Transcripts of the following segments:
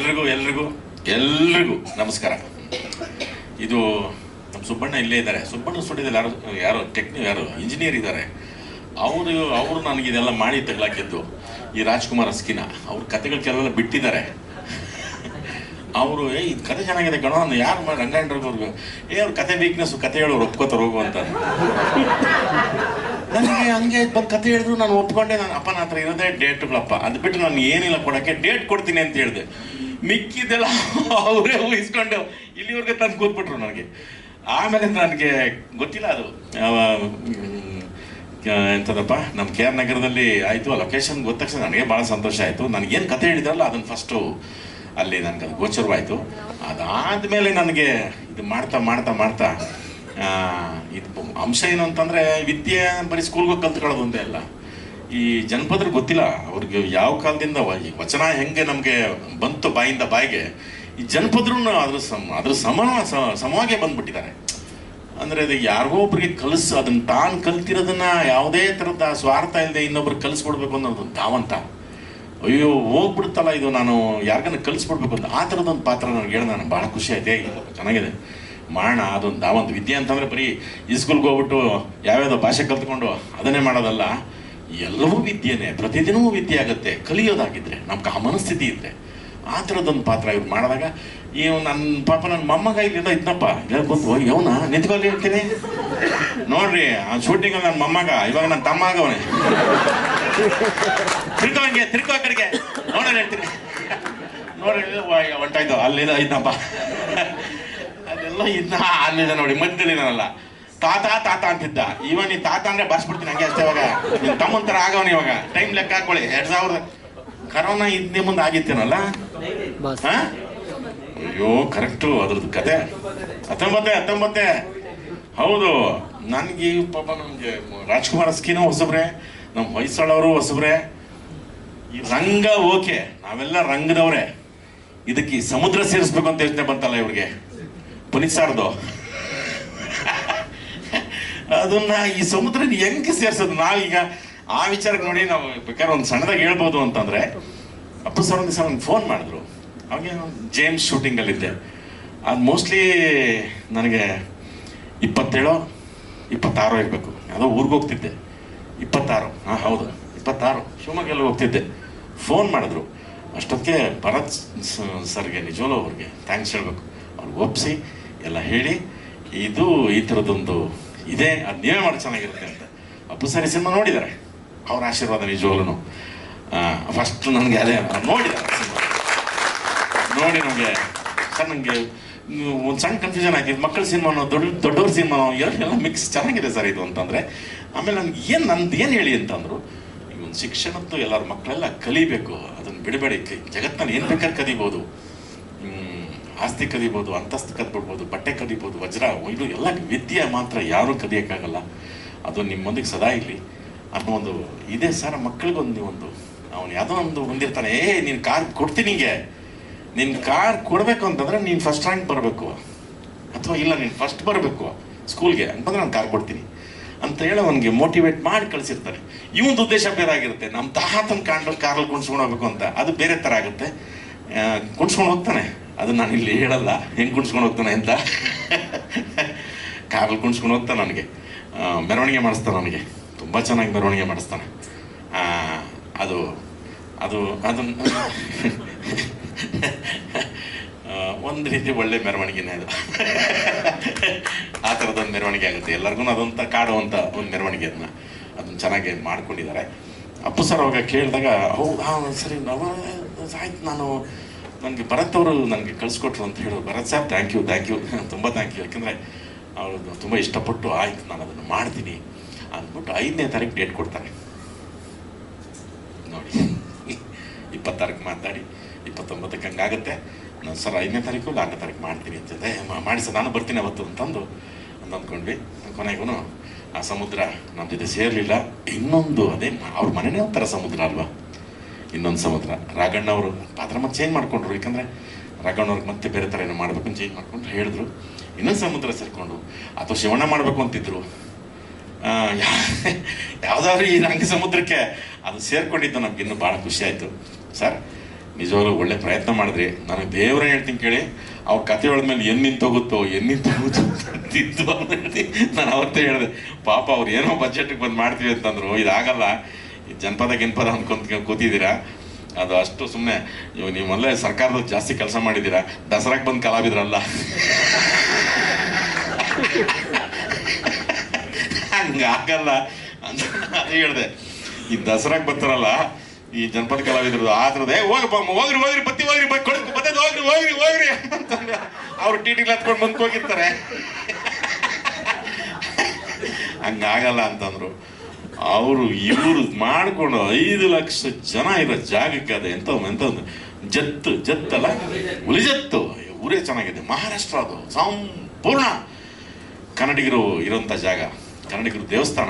ಎಲ್ರಿಗೂ ಎಲ್ರಿಗೂ ಎಲ್ರಿಗೂ ನಮಸ್ಕಾರ. ಇದು ನಮ್ಮ ಸುಬ್ಬಣ್ಣ ಇಲ್ಲೇ ಇದ್ದಾರೆ. ಸುಬ್ಬಣ್ಣ ಸ್ಟುಡಿಯೋದಲ್ಲಿ ಯಾರು ಯಾರು ಟೆಕ್ನಿ ಯಾರು ಇಂಜಿನಿಯರ್ ಇದ್ದಾರೆ. ಅವರು ಅವರು ನನಗೆ ಇದೆಲ್ಲ ಮಾಡಿ ತಗಲಾಕಿದ್ದು ಈ ರಾಜ್ಕುಮಾರ್ ಅಸ್ಕಿನ ಅವ್ರ ಕತೆಗಳು ಕೆಲವೆಲ್ಲ ಬಿಟ್ಟಿದ್ದಾರೆ. ಅವರು, ಏ ಇದು ಕತೆ ಚೆನ್ನಾಗಿದೆ ಕಣೋ, ನಾನು ಯಾರು ಮಾಡಿ ರಂಗಾಂಡ್ರವ್ರಿಗೆ ಏ, ಅವ್ರ ಕತೆ ವೀಕ್ನೆಸ್ ಕತೆ ಹೇಳೋರು ಒಪ್ಕೋತಾರೆ ಹೋಗು ಅಂತ. ನನಗೆ ಹಂಗೆ ಬಂದು ಕತೆ ಹೇಳಿದ್ರು, ನಾನು ಒಪ್ಕೊಂಡೆ, ನಾನು ಅಪ್ಪನ ಹತ್ರ ಇರೋದೇ ಡೇಟ್ಗಳಪ್ಪ. ಅದು ಬಿಟ್ಟು ನಾನು ಏನಿಲ್ಲ ಕೊಡೋಕ್ಕೆ, ಡೇಟ್ ಕೊಡ್ತೀನಿ ಅಂತ ಹೇಳಿದೆ. ಮಿಕ್ಕಿದೆಲ್ಲ ಅವರೇ ಊಹಿಸ್ಕೊಂಡು ಇಲ್ಲಿವರೆಗೆ ತಂದು ಕೂತ್ಬಿಟ್ರು ನನಗೆ. ಆಮೇಲೆ ನನಗೆ ಗೊತ್ತಿಲ್ಲ ಅದು. ಎಂಥದಪ್ಪ ನಮ್ಮ ಕೆ ಆರ್ ನಗರದಲ್ಲಿ ಆಯಿತು, ಆ ಲೊಕೇಶನ್ ಗೊತ್ತ ತಕ್ಷಣ ನನಗೆ ಭಾಳ ಸಂತೋಷ ಆಯಿತು. ನನಗೇನು ಕತೆ ಹೇಳಿದ್ರಲ್ಲ, ಅದನ್ನು ಫಸ್ಟು ಅಲ್ಲಿ ನನಗೆ ಅದು ಗೋಚರವಾಯಿತು. ಅದಾದಮೇಲೆ ನನಗೆ ಇದು ಮಾಡ್ತಾ ಮಾಡ್ತಾ ಮಾಡ್ತಾ ಇದು ಅಂಶ ಏನು ಅಂತಂದರೆ ವಿದ್ಯೆ ಬರೀ ಸ್ಕೂಲ್ಗೆ ಕಲ್ತ್ಕೊಳ್ಳೋದು ಒಂದೇ ಅಲ್ಲ. ಈ ಜನಪದರು ಗೊತ್ತಿಲ್ಲ ಅವ್ರಿಗೆ ಯಾವ ಕಾಲದಿಂದ ಈ ವಚನ ಹೆಂಗೆ ನಮಗೆ ಬಂತು ಬಾಯಿಂದ ಬಾಯಿಗೆ ಈ ಜನಪದ್ರು ಅದ್ರ ಸಮ ಅದ್ರ ಸಮ ಸಮವಾಗೆ ಬಂದ್ಬಿಟ್ಟಿದ್ದಾರೆ. ಅಂದರೆ ಅದು ಯಾರಿಗೋ ಒಬ್ರಿಗೆ ಕಲಿಸ್ ಅದನ್ನ ತಾನು ಕಲ್ತಿರೋದನ್ನ ಯಾವುದೇ ಥರದ ಸ್ವಾರ್ಥ ಇಲ್ಲದೆ ಇನ್ನೊಬ್ರಿಗೆ ಕಲಿಸ್ಕೊಡ್ಬೇಕು ಅನ್ನೋದು ಧಾವಂತ. ಅಯ್ಯೋ ಹೋಗ್ಬಿಡ್ತಲ್ಲ ಇದು ನಾನು ಯಾರಿಗನ್ನ ಕಲಿಸ್ಕೊಡ್ಬೇಕು ಅಂತ. ಆ ಥರದೊಂದು ಪಾತ್ರ ನನಗೆ ಹೇಳಿ ನಾನು ಭಾಳ ಖುಷಿ ಆಯ್ತು ಏ, ಚೆನ್ನಾಗಿದೆ. ಮಾಡೋಣ ಅದೊಂದು ಒಂದು ವಿದ್ಯೆ ಅಂತಂದರೆ ಬರೀ ಇಸ್ಕೂಲ್ಗೆ ಹೋಗ್ಬಿಟ್ಟು ಯಾವ್ಯಾವುದೋ ಭಾಷೆ ಕಲ್ತ್ಕೊಂಡು ಅದನ್ನೇ ಮಾಡೋದಲ್ಲ. ಎಲ್ಲವೂ ವಿದ್ಯೆನೇ, ಪ್ರತಿದಿನವೂ ವಿದ್ಯೆ ಆಗುತ್ತೆ. ಕಲಿಯೋದಾಗಿದ್ರೆ, ನಮ್ಗೆ ಆ ಮನಸ್ಥಿತಿ ಇದ್ರೆ. ಆ ಥರದೊಂದು ಪಾತ್ರ ಇವ್ರು ಮಾಡಿದಾಗ ಈ ನನ್ನ ಪಾಪ ನನ್ನ ಮೊಮ್ಮಗ ಇಲ್ಲಿಂದ ಇದ್ನಪ್ಪ. ಇಲ್ಲ ಬಂದು ಇವನ ನಿಂತ್ಕೊಳ್ಳಿ ಹೇಳ್ತೀನಿ. ನೋಡ್ರಿ, ಆ ಶೂಟಿಂಗ್ ನನ್ನ ಮೊಮ್ಮಗ, ಇವಾಗ ನನ್ನ ತಮ್ಮ ಆಗವನೇ. ತಿರ್ಕೋ ಹಂಗೆ ತಿರ್ಕೋ ಕಡೆಗೆ. ನೋಡೋಣ ಹೇಳ್ತೀನಿ. ನೋಡ್ರಿ ಹೊಂಟಾಯ್ತು ಅಲ್ಲಿದ್ದ ಇದ್ನಪ್ಪ. ಅದೆಲ್ಲ ಇದ್ನ, ಅಲ್ಲಿದೆ ನೋಡಿ, ಮಧ್ಯದಲ್ಲಿದ್ದಾನಲ್ಲ. ತಾತ ತಾತ ಅಂತಿದ್ದ. ಇವ ನೀ ತಾತ ಅಂದ್ರೆ ಬರ್ಸ್ಬಿಡ್ತೀನಿ ಹಂಗೆ ಅಷ್ಟೇ ಇವಾಗ. ನಿನ್ ತಮ್ಮನ್ ಥರ ಆಗವನ ಇವಾಗ. ಟೈಮ್ ಲೆಕ್ಕ ಹಾಕೊಳ್ಳಿ. ಎರಡ್ ಸಾವಿರದ ಕರೋನಾ ಹಿಂದೆ ಮುಂದೆ ಆಗಿತ್ತೇನಲ್ಲ? ಅಯ್ಯೋ ಕರೆಕ್ಟು ಅದ್ರದ್ದು ಕತೆ. ಹತ್ತೊಂಬತ್ತೆ ಹತ್ತೊಂಬತ್ತೆ. ಹೌದು. ನನಗೆ ಪಾಪ ನಮಗೆ ರಾಜ್ಕುಮಾರ್ ಅಸ್ಕಿನೂ ಹೊಸಬ್ರೆ ನಮ್ಮ ಹೊಯ್ಸಳವರು ಹೊಸಬ್ರೆ. ಈ ರಂಗ ಓಕೆ. ನಾವೆಲ್ಲ ರಂಗದವ್ರೆ. ಇದಕ್ಕೆ ಸಮುದ್ರ ಸೇರಿಸ್ಬೇಕು ಅಂತ ಯೋಚನೆ ಬಂತಲ್ಲ ಇವ್ರಿಗೆ. ಪುನೀತ್ ಸಾರ್ದು. ಅದನ್ನ ಈ ಸಮುದ್ರ ಹೆಂಗೆ ಸೇರ್ಸೋದು? ನಾವೀಗ ಆ ವಿಚಾರಕ್ಕೆ ನೋಡಿ ನಾವು ಬೇಕಾದ್ರೆ ಒಂದು ಸಣ್ಣದಾಗಿ ಹೇಳ್ಬೋದು ಅಂತಂದ್ರೆ ಅಪ್ಪು ಸರ್ ಒಂದು ದಿವಸ ನನಗೆ ಫೋನ್ ಮಾಡಿದ್ರು ಅವಾಗ ಜೇಮ್ಸ್ ಶೂಟಿಂಗಲ್ಲಿದ್ದೆ ಅದು ಮೋಸ್ಟ್ಲಿ ನನಗೆ ಇಪ್ಪತ್ತೇಳೋ, ಇಪ್ಪತ್ತಾರೋ ಇರಬೇಕು. ಯಾವುದೋ ಊರಿಗೆ ಹೋಗ್ತಿದ್ದೆ. ಇಪ್ಪತ್ತಾರು. ಹಾಂ, ಹೌದು. ಇಪ್ಪತ್ತಾರು. ಶಿವಮೊಗ್ಗಲ್ಲಿ ಹೋಗ್ತಿದ್ದೆ. ಫೋನ್ ಮಾಡಿದ್ರು. ಅಷ್ಟೊತ್ತಿಗೆ ಭರತ್ ಸರ್ಗೆ ನಿಜೋಲೋ ಅವ್ರಿಗೆ ಥ್ಯಾಂಕ್ಸ್ ಹೇಳಬೇಕು. ಅವ್ರಿಗೆ ಒಪ್ಪಿಸಿ ಎಲ್ಲ ಹೇಳಿ, ಇದು ಈ ಥರದೊಂದು ಇದೆ ಅದು ನೀವೇ ಮಾಡಿ ಚೆನ್ನಾಗಿರುತ್ತೆ ಅಂತ. ಅಪ್ಪು ಸರಿ ಸಿನಿಮಾ ನೋಡಿದ್ದಾರೆ. ಅವ್ರ ಆಶೀರ್ವಾದ ನಿಜವಾಗ್ಲೂ ಫಸ್ಟ್ ನನಗೆ ಅದೇ ನೋಡಿದ್ದಾರೆ ಸಿನಿಮಾ. ನೋಡಿ ನಮಗೆ, ಸರ್ ನನಗೆ ಒಂದು ಸಣ್ಣ ಕನ್ಫ್ಯೂಷನ್ ಆಯ್ತು. ಮಕ್ಕಳ ಸಿನಿಮಾನೋ ದೊಡ್ಡ, ದೊಡ್ಡವ್ರ ಸಿನಿಮಾನೋ ಎಲ್ಲ ಮಿಕ್ಸ್ ಚೆನ್ನಾಗಿದೆ ಸರ್ ಇದು ಅಂತಂದರೆ. ಆಮೇಲೆ ನನಗೆ ಏನು ನಂದು ಏನು ಹೇಳಿ ಅಂತಂದರು, ಈ ಒಂದು ಶಿಕ್ಷಣದ್ದು ಎಲ್ಲರ ಮಕ್ಕಳೆಲ್ಲ ಕಲಿಬೇಕು. ಅದನ್ನು ಬಿಡಬೇಡಿ. ಜಗತ್ತನ್ನು ಏನು ಬೇಕಾದ್ರೆ ಕಲಿಬೋದು. ಆಸ್ತಿ ಕದಿಬೋದು, ಅಂತಸ್ತು ಕದ್ಬಿಡ್ಬೋದು, ಬಟ್ಟೆ ಕದಿಬೋದು, ವಜ್ರ ಇದು ಎಲ್ಲ ವಿದ್ಯೆ ಮಾತ್ರ ಯಾರೂ ಕದಿಯೋಕ್ಕಾಗಲ್ಲ. ಅದು ನಿಮ್ಮ ನಿಮ್ಮೊಂದಿಗೆ ಸದಾ ಇರಲಿ. ಅನ್ನೋ ಒಂದು ಇದೇ ಸರ್ ಮಕ್ಕಳಿಗೊಂದು ಒಂದು ಅವನು ಯಾವುದೋ ಒಂದು ಹೊಂದಿರ್ತಾನೆ, ಏ, ನೀನು ಕಾರ್ ಕೊಡ್ತೀನಿ ಹಿಂಗೆ ನಿನ್ನ ಕಾರ್ ಕೊಡಬೇಕು ಅಂತಂದ್ರೆ ನೀನು ಫಸ್ಟ್ ರ್ಯಾಂಕ್ ಬರಬೇಕು. ಅಥವಾ, ಇಲ್ಲ, ನೀನು ಫಸ್ಟ್ ಬರಬೇಕು ಸ್ಕೂಲ್ಗೆ ಅಂತಂದ್ರೆ ನಾನು ಕಾರ್ ಕೊಡ್ತೀನಿ. ಅಂತ ಹೇಳಿ ಅವನಿಗೆ ಮೋಟಿವೇಟ್ ಮಾಡಿ ಕಳಿಸಿರ್ತಾರೆ. ಇವೊಂದು ಉದ್ದೇಶ ಬೇರೆ ಆಗಿರುತ್ತೆ. ನಮ್ಮ ತಾತನ ಕಾಂಡ ಕಾರಲ್ಲಿ ಕುಣಿಸ್ಕೊಂಡು ಹೋಗ್ಬೇಕು ಅಂತ. ಅದು ಬೇರೆ ಥರ ಆಗುತ್ತೆ. ಕುಣಿಸ್ಕೊಂಡು ಹೋಗ್ತಾನೆ. ಅದು ನಾನು ಇಲ್ಲಿ ಹೇಳಲ್ಲ. ಹೆಂಗೆ ಕುಣಿಸ್ಕೊಂಡು ಹೋಗ್ತಾನೆ ಅಂತ? ಕಾರಲ್ಲಿ ಕುಣಿಸ್ಕೊಂಡು ಹೋಗ್ತಾನೆ ನನಗೆ. ಮೆರವಣಿಗೆ ಮಾಡಿಸ್ತಾನೆ ನನಗೆ. ತುಂಬ ಚೆನ್ನಾಗಿ ಮೆರವಣಿಗೆ ಮಾಡಿಸ್ತಾನೆ. ಅದು ಅದು ಅದನ್ನು ಒಂದು ರೀತಿ ಒಳ್ಳೆ ಮೆರವಣಿಗೆನೇ ಅದು. ಆ ಥರದೊಂದು ಮೆರವಣಿಗೆ ಆಗುತ್ತೆ. ಎಲ್ಲರಿಗೂ ಅದೊಂಥ ಕಾಡುವಂಥ ಒಂದು ಮೆರವಣಿಗೆ ಅದನ್ನ. ಅದನ್ನ ಚೆನ್ನಾಗಿ ಮಾಡ್ಕೊಂಡಿದ್ದಾರೆ. ಅಪ್ಪು ಸರ್ ಅವಾಗ ಕೇಳಿದಾಗ, ಹೌದು, ಹಾಂ, ಸರಿ ಆಯ್ತು, ನಾನು ನನಗೆ ಭರತ್ ಅವರು ನನಗೆ ಕಳಿಸ್ಕೊಟ್ರು ಅಂತ ಹೇಳೋದು Bharat sir thank you thank you ತುಂಬ ಥ್ಯಾಂಕ್ ಯು ಯಾಕಂದರೆ ಅವರು ತುಂಬ ಇಷ್ಟಪಟ್ಟು ಆಯ್ತು, ನಾನು ಅದನ್ನು ಮಾಡ್ತೀನಿ ಅಂದ್ಬಿಟ್ಟು ಐದನೇ ತಾರೀಕು ಡೇಟ್ ಕೊಡ್ತಾರೆ. ನೋಡಿ ಇಪ್ಪತ್ತಾರಕ್ಕೆ ಮಾತಾಡಿ, ಇಪ್ಪತ್ತೊಂಬತ್ತಕ್ಕೆ ಹಂಗಾಗುತ್ತೆ. ನಾನು ಸರ್, ಐದನೇ ತಾರೀಕು ಆರನೇ ತಾರೀಕು ಮಾಡ್ತೀನಿ ಅಂತ ಹೇಳಿದೆ. ಮಾಡಿ ಸರ್, ನಾನು ಬರ್ತೀನಿ ಅವತ್ತು ಅಂತಂದು ಅಂತ ಅಂದ್ಕೊಂಡ್ವಿ. ಕೊನೆಗೂ ಆ ಸಮುದ್ರ ನಮ್ಮ ಜೊತೆ ಸೇರಲಿಲ್ಲ. ಇನ್ನೊಂದು ಅದೇ ಅವ್ರ ಮನೆನೇ ಒಂಥರ ಸಮುದ್ರ ಅಲ್ವಾ? ಇನ್ನೊಂದು ಸಮುದ್ರ ರಾಘಣ್ಣ ಅವರು ಪಾತ್ರ ಮತ್ತೆ ಚೇಂಜ್ ಮಾಡ್ಕೊಂಡ್ರು. ಯಾಕಂದ್ರೆ ರಾಘಣ್ಣ ಅವ್ರಿಗೆ ಮತ್ತೆ ಬೇರೆ ಥರ ಏನೋ ಮಾಡಬೇಕು ಅಂತ ಚೇಂಜ್ ಮಾಡ್ಕೊಂಡ್ರು ಹೇಳಿದ್ರು. ಇನ್ನೊಂದು ಸಮುದ್ರ ಸೇರಿಕೊಂಡು ಅಥವಾ ಶಿವಣ್ಣ ಮಾಡಬೇಕು ಅಂತಿದ್ರು. ಯಾವ್ದಾದ್ರು ಈ ರಂಗ ಸಮುದ್ರಕ್ಕೆ ಅದು ಸೇರ್ಕೊಂಡಿದ್ದು ನಮ್ಗೆ ಇನ್ನೂ ಭಾಳ ಖುಷಿ ಆಯಿತು. ಸರ್, ನಿಜವಾಗ್ಲೂ ಒಳ್ಳೆ ಪ್ರಯತ್ನ ಮಾಡಿದ್ರಿ. ನನಗೆ ದೇವ್ರ ಹೇಳ್ತೀನಿ ಕೇಳಿ. ಅವ್ರ ಕತೆ ಮೇಲೆ ನಿಂತೋಗುತ್ತೋ ಎನ್ ನಿಂತೋಗುತ್ತೋ ತಗೋತೋ ಇದ್ದು ಅಂತ ಹೇಳ್ತಿ. ನಾನು ಅವತ್ತೇ ಹೇಳಿದೆ. ಪಾಪ ಅವ್ರು ಏನೋ ಬಜೆಟ್ಗೆ ಬಂದು ಮಾಡ್ತೀವಿ ಅಂತಂದ್ರು. ಇದಾಗಲ್ಲ. ಜನಪದ ಗಿನ್ಪದ ಅನ್ಕೊಂತ ಕೂತಿದ್ದೀರಾ? ಅದು ಅಷ್ಟು ಸುಮ್ಮನೆ ಇವಾಗ ನೀವು ಮೊದಲೇ ಸರ್ಕಾರದ ಜಾಸ್ತಿ ಕೆಲಸ ಮಾಡಿದ್ದೀರಾ? ದಸರಾಗೆ ಬಂದು ಕಲಾವಿದ್ರಲ್ಲ. ಹಂಗಾಗಲ್ಲ ಅಂತ ಹೇಳಿದೆ. ಈ ದಸರಾಕ್ ಬರ್ತಾರಲ್ಲ, ಈ ಜನಪದ ಕಲಾವಿದ್ರು ಆದ್ರದೇ ಹೋಗಪ್ಪ ಹೋಗ್ರಿ ಹೋಗ್ರಿ, ಬತ್ತಿ, ಹೋಗ್ರಿ ಕೊಡಕ್ ಬತ್ತದ ಹೋಗ್ರಿ ಹೋಗ್ರಿ ಹೋಗ್ರಿ ಅಂತಂದ್ರೆ ಅವ್ರು ಟಿಟಿಲ್ ಹತ್ಕೊಂಡು ಬಂದ್ಕೋಗಿರ್ತಾರೆ ಹಂಗಾಗಲ್ಲ ಅಂತಂದ್ರು. ಅವರು ಇವರು ಮಾಡ್ಕೊಂಡು ಐದು ಲಕ್ಷ ಜನ ಇರೋ ಜಾಗಕ್ಕೆ ಅದು ಎಂತ ಎಂತ ಜತ್ತು, ಜತ್ತಲ್ಲ? ಉಳಿಜತ್ತು ಊರೇ ಚೆನ್ನಾಗಿದೆ. ಮಹಾರಾಷ್ಟ್ರ ಅದು. ಸಂಪೂರ್ಣ ಕನ್ನಡಿಗರು ಇರೋಂಥ ಜಾಗ. ಕನ್ನಡಿಗರು ದೇವಸ್ಥಾನ.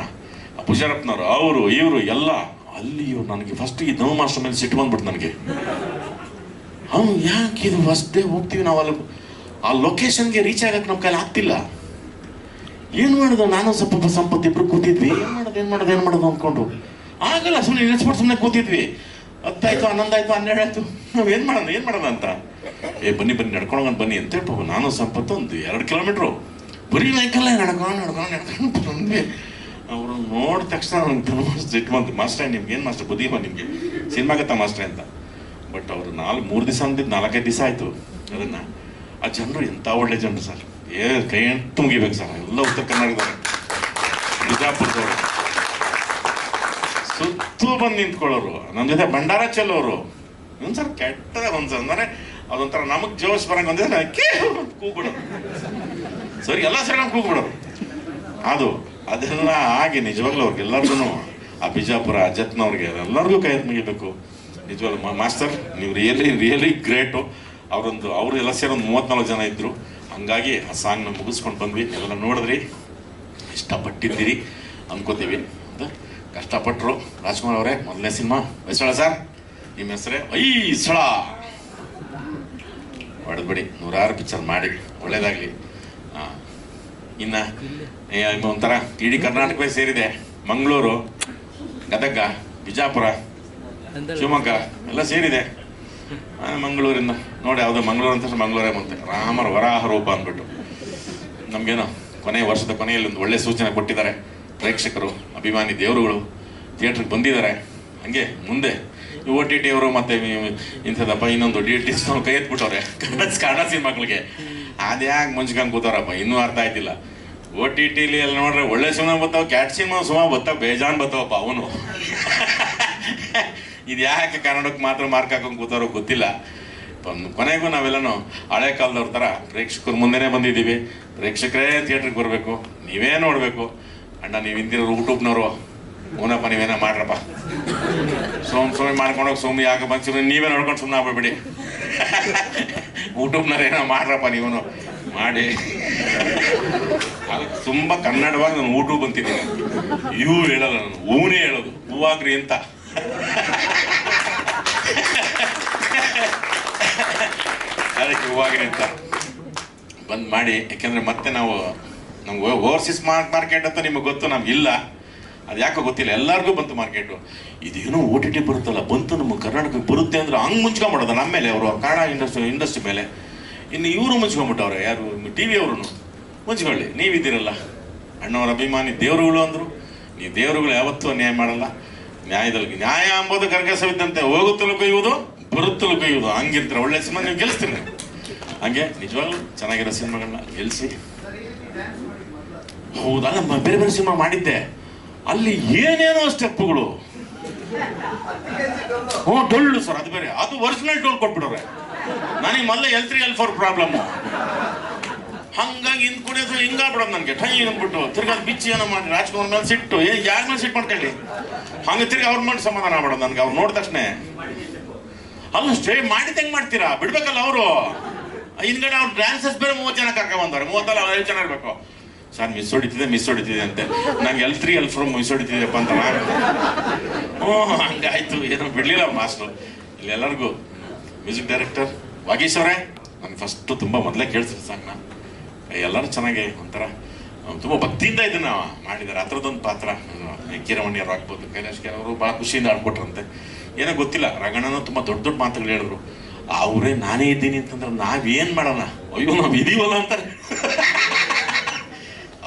ಪೂಜಾರಪ್ಪನವರು, ಅವರು, ಇವರು, ಎಲ್ಲ. ಅಲ್ಲಿಯೂ ನನಗೆ ಫಸ್ಟ್ ಈ ನವ ಮೇಲೆ ಸಿಟ್ಟು ಬಂದ್ಬಿಟ್ಟು ನನಗೆ. ಅವ್ನು ಯಾಕೆ ಇದು ಫಸ್ಟ್ ಹೋಗ್ತೀವಿ ನಾವು ಅಲ್ಲಿ? ಆ ಲೊಕೇಶನ್ಗೆ ರೀಚ್ ಆಗಕ್ಕೆ ನಮ್ಮ ಕೈಲಿ ಆಗ್ತಿಲ್ಲ. ಏನು ಮಾಡೋದು? ನಾನು ಸ್ವಲ್ಪ ಸಂಪತ್ತು ಇಬ್ರು ಕೂತಿದ್ವಿ. ಏನು ಮಾಡೋದು ಏನು ಮಾಡೋದು ಏನು ಮಾಡೋದು ಅಂದ್ಕೊಂಡು. ಆಗಲ್ಲ ಸುಮ್ಮನೆ ನಿಲ್ಲಿಸ್ಬಿಟ್ಟು ಸುಮ್ಮನೆ ಕೂತಿದ್ವಿ. ಹತ್ತಾಯ್ತು ಹನ್ನೊಂದು ಆಯ್ತು ಹನ್ನೆರಡು ಆಯ್ತು ನಾವು ಏನು ಮಾಡೋಣ ಏನು ಮಾಡೋಣ ಅಂತ? ಏ, ಬನ್ನಿ ಬನ್ನಿ ನಡ್ಕೊಂಡು ಬನ್ನಿ ಅಂತ ಹೇಳ್ಬೋದು ನಾನು ಸಂಪತ್ತು ಒಂದು ಎರಡು ಕಿಲೋಮೀಟ್ರು ಬರೀ ವೆಹಿಕಲ್ಲೇ ನಡ್ಕೊಂಡು ನಡ್ಕೊಂಡು ನಡ್ಕೊಂಡು ಬಂದ್ವಿ. ಅವರು ನೋಡಿದ ತಕ್ಷಣ ನನಗೆ ತುಂಬ ಸಿಟ್ಟು ಬಂತು. ಮಾಸ್ಟ್ರೇ, ನಿಮ್ಗೆ ಏನು ಮಾಸ್ಟರ್? ಬುದ್ಧಿ ಬಾ ನಿಮಗೆ ಸಿನಿಮಾಗತ್ತ ಮಾಸ್ಟ್ರೇ ಅಂತ? ಬಟ್ ಅವರು ನಾಲ್ಕು ಮೂರು ದಿವಸ ಅಂದಿದ್ದು ನಾಲ್ಕೈದು ದಿವಸ ಆಯಿತು. ಅದನ್ನು. ಆ ಜನರು ಎಂಥ ಒಳ್ಳೆ ಜನರು ಸರ್? ಏ ಕೈ ಎಂಟು ಸರ್? ಎಲ್ಲ ಉತ್ತರ ಕನ್ನಡದವರು ಬಿಜಾಪುರದವರು. ಸುತ್ತು ಬಂದು ನಿಂತ್ಕೊಳ್ಳೋರು ನಮ್ಮ ಜೊತೆ ಭಂಡಾರ ಚೆಲ್ಲೋರು. ಹ್ಞೂ ಸರ್ ಕೆಟ್ಟ ಒಂದು ಅಂದರೆ ಅದೊಂಥರ ನಮಗೆ ಜೋಶ್ ಬರಂಗೆ ಒಂದಿದ್ರೆ ಕೂಗ್ಬಿಡೋದು ಸರಿ, ಎಲ್ಲ ಸೇರ್ಕೊಂಡು ಕೂಗ್ಬಿಡೋರು ಅದು, ಅದೆಲ್ಲ ಆಗಿ ನಿಜವಾಗ್ಲೂ ಅವ್ರಿಗೆಲ್ಲರಿಗೂ ಆ ಬಿಜಾಪುರ ಅಜತ್ನವ್ರಿಗೆ ಎಲ್ಲರಿಗೂ ಕೈ ಮುಗಿಬೇಕು. ನಿಜವಾಗ್ಲೂ ಮಾಸ್ಟರ್, ನೀವು ರಿಯಲಿ ರಿಯಲಿ ಗ್ರೇಟು ಅವರೊಂದು, ಅವರು ಎಲ್ಲ ಸೇರಿ ಒಂದು ಮೂವತ್ತ್ನಾಲ್ಕು ಜನ ಇದ್ದರು ಹಂಗಾಗಿ ಆ ಸಾಂಗ್ನ ಮುಗಿಸ್ಕೊಂಡು ಬಂದ್ವಿ. ಎಲ್ಲ ನೋಡಿದ್ರಿ? ಇಷ್ಟಪಟ್ಟಿದ್ದೀರಿ ಅನ್ಕೋತೀವಿ. ಅಂತ ಕಷ್ಟಪಟ್ಟರು ರಾಜ್ಕುಮಾರ್ ಅವರೇ, ಮೊದಲನೇ ಸಿನಿಮಾ. ಹೊಯ್ಸಳ ಸರ್ ನಿಮ್ಮ ಹೆಸರೇ? ಹೊಯ್ಸಳ. ಹೊಡೆದ್ಬಿಡಿ. ನೂರಾರು ಪಿಕ್ಚರ್ ಮಾಡಿ. ಒಳ್ಳೇದಾಗಲಿ. ಇನ್ನ ಇನ್ನು ಒಂಥರ ಇಡೀ ಕರ್ನಾಟಕವೇ ಸೇರಿದೆ. ಮಂಗಳೂರು, ಗದಗ, ಬಿಜಾಪುರ, ಶಿವಮೊಗ್ಗ, ಎಲ್ಲ ಸೇರಿದೆ. ಮಂಗಳೂರಿಂದ. ನೋಡಿ, ಯಾವುದೋ ಮಂಗಳೂರು ಅಂತ ಮಂಗಳೂರೇ ಬಂತೆ. ರಾಮರ ವರಾಹ ರೂಪ ಅಂದ್ಬಿಟ್ಟು. ನಮಗೇನೋ ಕೊನೆಯ ವರ್ಷದ ಕೊನೆಯಲ್ಲಿ ಒಂದು ಒಳ್ಳೆ ಸೂಚನೆ ಕೊಟ್ಟಿದ್ದಾರೆ. ಪ್ರೇಕ್ಷಕರು, ಅಭಿಮಾನಿ ದೇವರುಗಳು, ಥಿಯೇಟ್ರಿಗೆ ಬಂದಿದ್ದಾರೆ. ಹಂಗೆ ಮುಂದೆ ಓ ಟಿ ಟಿ ಅವರು ಮತ್ತೆ ಇಂಥದಪ್ಪ ಇನ್ನೊಂದು ಡಿ ಟಿ ಕೈ ಎತ್ಬಿಟ್ಟವ್ರೆ. ಕನ್ನಡ ಸಿನಿಮಾಗಳಿಗೆ. ಅದ್ಯಾಕೆ ಮುಂಚ್ಕೊಂಡು ಕೂತಾರಪ್ಪ? ಇನ್ನೂ ಅರ್ಥ ಆಯ್ತಿಲ್ಲ. ಓ ಟಿ ಟಿಲಿ ಎಲ್ಲ ನೋಡ್ರೆ ಒಳ್ಳೆ ಸಿನಿಮಾ ಬರ್ತಾವ ಕ್ಯಾಟ್ ಸಿನಿಮಾ ಸುಮಾರು ಬರ್ತಾವ ಬೇಜಾನ್ ಬರ್ತಾವಪ್ಪ ಅವನು. ಇದು ಯಾಕೆ ಕನ್ನಡಕ್ಕೆ ಮಾತ್ರ ಮಾರ್ಕ್ ಹಾಕೊಂಡು ಕೂತಾರೋ ಗೊತ್ತಿಲ್ಲ. ಒಂದು ಕೊನೆಗೂ ನಾವೆಲ್ಲನೂ ಹಳೆ ಕಾಲದವ್ರ ಥರ ಪ್ರೇಕ್ಷಕರ ಮುಂದೆನೇ ಬಂದಿದ್ದೀವಿ. ಪ್ರೇಕ್ಷಕರೇ ಥಿಯೇಟ್ರಿಗೆ ಬರಬೇಕು. ನೀವೇ ನೋಡಬೇಕು. ಅಣ್ಣ, ನೀವು ಹಿಂದಿರೋರು ಯೂಟ್ಯೂಬ್ನವರು ಊನಪ್ಪ ನೀವೇನೋ ಮಾಡ್ರಪ್ಪ. ಸೋಮ್, ಸೋಮಿ ಮಾಡ್ಕೊಂಡೋಗಿ ಸೋಮಿ ಯಾಕೆ ಬಂದು ನೀವೇ ನೋಡ್ಕೊಂಡು ಸುಮ್ಮನೆ ಆಗ್ಬಿಡಿ ಯೂಟ್ಯೂಬ್ನವ್ರು ಏನೋ ಮಾಡ್ರಪ್ಪ ನೀವು ಮಾಡಿ. ಅದಕ್ಕೆ ತುಂಬ ಕನ್ನಡವಾಗಿ ನಾನು ಯೂಟ್ಯೂಬ್ ಅಂತಿದ್ದೀನಿ. ಇವು ಹೇಳಲ್ಲ ನಾನು ಹೂನೇ ಹೇಳೋದು. ಹೂವಾಗ್ರಿ ಅಂತ. ಅದಕ್ಕೆ ಹೂವಾಗ್ರಿ ಅಂತ. ಬಂದ್ ಮಾಡಿ, ಯಾಕೆಂದ್ರೆ ಮತ್ತೆ ನಾವು, ನಮ್ಗೆ ಓವರ್ಸೀಸ್ ಮಾರ್ಕೆಟ್ ಅಂತ ನಿಮಗೆ ಗೊತ್ತು, ನಮ್ಗೆ ಇಲ್ಲ. ಅದು ಯಾಕೋ ಗೊತ್ತಿಲ್ಲ, ಎಲ್ಲರಿಗೂ ಬಂತು ಮಾರ್ಕೆಟು ಇದೇನೋ ಓ ಟಿ ಟಿ ಬರುತ್ತಲ್ಲ, ಬಂತು ನಮ್ಮ ಕರ್ನಾಟಕಕ್ಕೆ ಬರುತ್ತೆ ಅಂದ್ರೆ ಹಂಗೆ ಮುಂಚ್ಕೊಂಬಿಡೋದು ನಮ್ಮ ಮೇಲೆ ಅವರು ಕನ್ನಡ ಇಂಡಸ್ಟ್ರಿ ಇಂಡಸ್ಟ್ರಿ ಮೇಲೆ. ಇನ್ನು ಇವರು ಮುಂಚ್ಕೊಂಬಿಟ್ಟವ್ರೆ, ಯಾರು ಟಿ ವಿ ಅವರು ಮುಂಚ್ಕೊಳ್ಳಿ, ನೀವಿದ್ದೀರಲ್ಲ. ಅಣ್ಣವರ ಅಭಿಮಾನಿ ದೇವರುಗಳು ಅಂದರು. ನೀವು ದೇವರುಗಳು ಯಾವತ್ತೂ ಅನ್ಯಾಯ ಮಾಡಲ್ಲ. ನ್ಯಾಯದಲ್ಲಿ, ನ್ಯಾಯ ಅಂಬೋದು ಕರ್ಕಸವಿದ್ದಂತೆ ಹೋಗುತ್ತಲೂ ಬರುತ್ತಲೂ ಬೇಯುವುದು. ಹಂಗಿರ್ತಾರೆ ಒಳ್ಳೆ ಸಿನಿಮಾ ನೀವು ಗೆಲ್ಲಿಸ್ತೀರಿ ನೀವು ಹಂಗೆ? ನಿಜವಾಗ್ಲೂ ಚೆನ್ನಾಗಿರೋ ಸಿನಿಮಾಗಳನ್ನ ಗೆಲ್ಲಿಸಿ ಹೌದಲ್ಲ ಬೇರೆ ಬೇರೆ ಸಿನಿಮಾ ಮಾಡಿದ್ದೆ. ಅಲ್ಲಿ ಏನೇನೋ ಸ್ಟೆಪ್ಗಳು ಹ್ಞೂ, ಡೊಳ್ಳು ಸರ್, ಅದು ಬೇರೆ. ಅದು ಒರಿಜಿನಲ್ ಡೋಲ್ ಕೊಟ್ಬಿಡೋರೆ. ನನಗೆ ಮೊದಲೇ L three L four problem ಹಂಗಾಗಿ ಹಿಂದ್ ಕುಡಿಯೋದು ಹಿಂಗಾಗ್ಬಿಡೋದು ನನಗೆ. ಟೈ ಅಂದ್ಬಿಟ್ಟು ತಿರ್ಗಾ ಅದ್ ಬಿಚ್ಚಿ ಏನೋ ಮಾಡಿ ರಾಜ್ಕುಮಾರ್ ಮೇಲೆ ಸಿಟ್ಟು. ಯಾರ ಮೇಲೆ ಸಿಟ್ಟು ಮಾಡ್ಕೊಳ್ಳಿ? ಹಂಗೆ ತಿರ್ಗಿ ಅವ್ರ ಮಾಡಿ ಸಮಾಧಾನ ಮಾಡೋದು ನನಗೆ. ಅವ್ರು ನೋಡಿದ ತಕ್ಷಣ. ಅಲ್ಲ ಸ್ಟೇ ಮಾಡಿದ ಹೆಂಗ್ ಮಾಡ್ತೀರಾ? ಬಿಡ್ಬೇಕಲ್ಲ ಅವರು. ಹಿಂದ್ಗಡೆ ಅವ್ರು ಡ್ಯಾನ್ಸರ್ಸ್ ಬೇರೆ ಮೂವತ್ತು ಜನ ಕರ್ಕೊಂಡ್ ಬಂದವ್ರೆ. ಮೂವತ್ತಲ್ಲ ಐದು ಜನ ಇರ್ಬೇಕು. ಸರ್ ಮಿಸ್ ಹೊಡಿತಿದೆ ಮಿಸ್ ಹೊಡಿತಿದೆ ಅಂತೆ. ನಂಗೆ L three L four miss ಹೊಡಿತಿದೆಯಪ್ಪ ಅಂತ ಹ್ಞೂ ಹಂಗಾಯ್ತು. ಏನೋ ಬಿಡ್ಲಿಲ್ಲ ಮಾಸ್ಟ್ರು. ಇಲ್ಲಿ ಎಲ್ಲರಿಗೂ ಮ್ಯೂಸಿಕ್ ಡೈರೆಕ್ಟರ್ ವಾಗೀಶ್ ಅವರೇ, ನಾನು ಫಸ್ಟು ತುಂಬ ಮೊದಲೇ ಸಾಂಗ್ ಸಾಂಗ್ನ. ಎಲ್ಲರೂ ಚೆನ್ನಾಗಿ ಒಂಥರ ತುಂಬ ಭಕ್ತಿಯಿಂದ ಇದನ್ನ ಮಾಡಿದ್ದಾರೆ ಹತ್ರದೊಂದು ಪಾತ್ರ. ಕೀರಮಣಿಯವರು ಆಗ್ಬೋದು, ಕೈಲಾಶ್ ಅವರು ಭಾಳ ಖುಷಿಯಿಂದ ಆಡ್ಕೊಟ್ರಂತೆ ಏನೋ ಗೊತ್ತಿಲ್ಲ, ರಗಣನ ತುಂಬಾ ದೊಡ್ಡ ದೊಡ್ಡ ಮಾತುಗಳು ಹೇಳಿದ್ರು. ಅವರೇ ನಾನೇ ಇದ್ದೀನಿ ಅಂತಂದ್ರೆ ನಾವೇನ್ ಮಾಡೋಣ? ಅಯ್ಯೋ, ನಾವು ಇದೀವಲ್ಲ ಅಂತಾರೆ.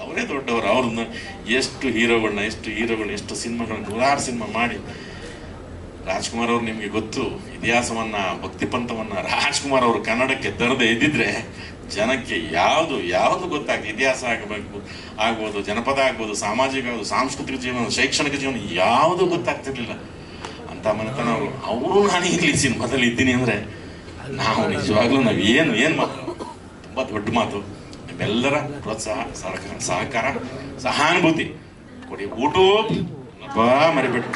ಅವರೇ ದೊಡ್ಡವರು, ಅವ್ರನ್ನ ಎಷ್ಟು ಹೀರೋಗಳನ್ನ ಎಷ್ಟು ಹೀರೋಗಳನ್ನ ಎಷ್ಟು ಸಿನಿಮಾಗಳನ್ನ ನೂರಾರು ಸಿನಿಮಾ ಮಾಡಿ. ರಾಜ್ಕುಮಾರ್ ಅವ್ರು ನಿಮ್ಗೆ ಗೊತ್ತು, ಇತಿಹಾಸವನ್ನ ಭಕ್ತಿ ಪಂಥವನ್ನ ರಾಜ್ಕುಮಾರ್ ಅವರು ಕನ್ನಡಕ್ಕೆ ತರದೆ ಇದ್ದಿದ್ರೆ ಜನಕ್ಕೆ ಯಾವುದು ಯಾವುದು ಗೊತ್ತಾಗ್ತದೆ ಇತಿಹಾಸ ಆಗಬೇಕು, ಆಗ್ಬೋದು, ಜನಪದ ಆಗ್ಬೋದು, ಸಾಮಾಜಿಕ ಆಗ್ಬೋದು, ಸಾಂಸ್ಕೃತಿಕ ಜೀವನ, ಶೈಕ್ಷಣಿಕ ಜೀವನ, ಯಾವುದು ಗೊತ್ತಾಗ್ತಿರ್ಲಿಲ್ಲ. ಅಂತ ಮನೆತನ ಅವರು ನಾನೇ ಇಲ್ಲಿ ಸಿನಿಮಾದಲ್ಲಿ ಇದ್ದೀನಿ ಅಂದ್ರೆ, ನಾವು ನಿಜವಾಗ್ಲೂ ನಾವು ಏನು ಏನು ಮಾತು? ತುಂಬಾ ದೊಡ್ಡ ಮಾತು. ಎಲ್ಲರ ಪ್ರೋತ್ಸಾಹ, ಸಹಕಾರ ಸಹಕಾರ, ಸಹಾನುಭೂತಿ. ಕೊಡಿ ಊಟ ಮರಿಬೇಡಿ